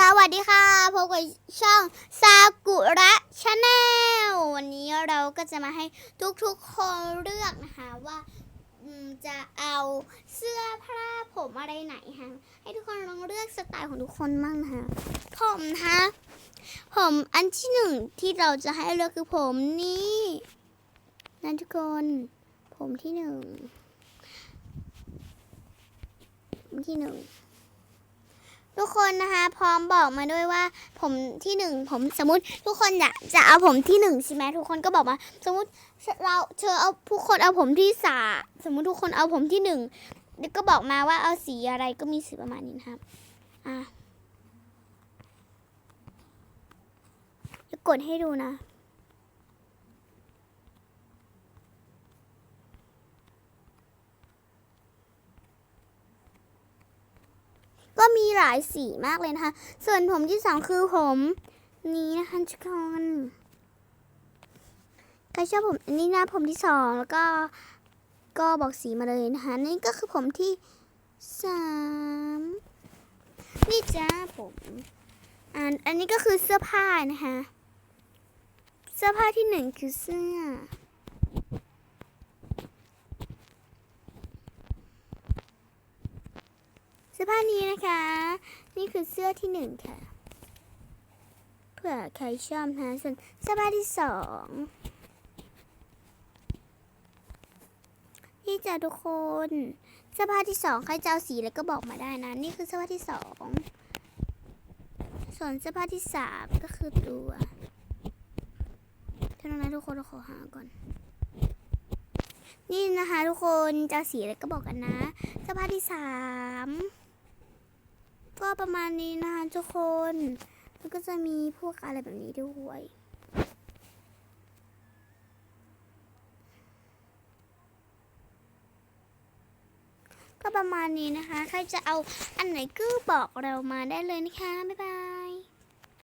สวัสดีค่ะพบกับช่องซากุระชาแนลวันนี้เราก็จะมาให้ทุกๆคนเลือกนะคะว่าจะเอาเสื้อผ้าผมอะไรไหนฮะให้ทุกคนลองเลือกสไตล์ของทุกคนบ้างนะคะผมนะคะผมอันที่หนึ่งที่เราจะให้เลือกคือผมนี่นะทุกคนผมที่หนึ่งที่หนึ่ง ทุกคนนะคะ พร้อมบอกมาด้วยว่า ผมที่หนึ่งผมสมมติทุกคนอยากจะเอาผมที่หนึ่งใช่ไหมทุกคนก็บอกมาสมมติเราเธอเอาผู้คนเอาผมที่สามสมมติทุกคนเอาผมที่หนึ่งแล้วก็บอกมาว่าเอาสีอะไรก็มีสีประมาณนี้นะครับอะจะกดให้ดูนะ ก็มี หลายสีมากเลยนะคะ ส่วนผมที่สองคือผมนี้นะคะทุกคนใครชอบผมอันนี้นะผมที่สองแล้วก็ก็บอกสีมาเลยนะคะนี่ก็คือผมที่สามนี่จ้าผมอันอันนี้ก็คือเสื้อผ้านะคะ เสื้อผ้าที่หนึ่งคือเสื้อ เสื้อผ้านี้นะคะ นี่คือเสื้อที่หนึ่งค่ะ เผื่อใครชอบนะส่วนเสื้อผ้าที่สองนี่จ้ะทุกคนเสื้อผ้าที่สองใครจะเอาสีอะไรก็บอกมาได้นะ นี่คือเสื้อผ้าที่สองส่วนเสื้อผ้าที่สามก็คือตัวเท่านั้นทุกคนเราขอหาก่อน นี่นะคะทุกคนจะสีอะไรก็บอกกันนะเสื้อผ้าที่สาม ก็ประมาณนี้นะคะทุกคนแล้วก็จะมีพวกอะไรแบบนี้ด้วยก็ประมาณนี้นะคะ ใครจะเอาอันไหนก็บอกเรามาได้เลยนะคะ บ๊ายบาย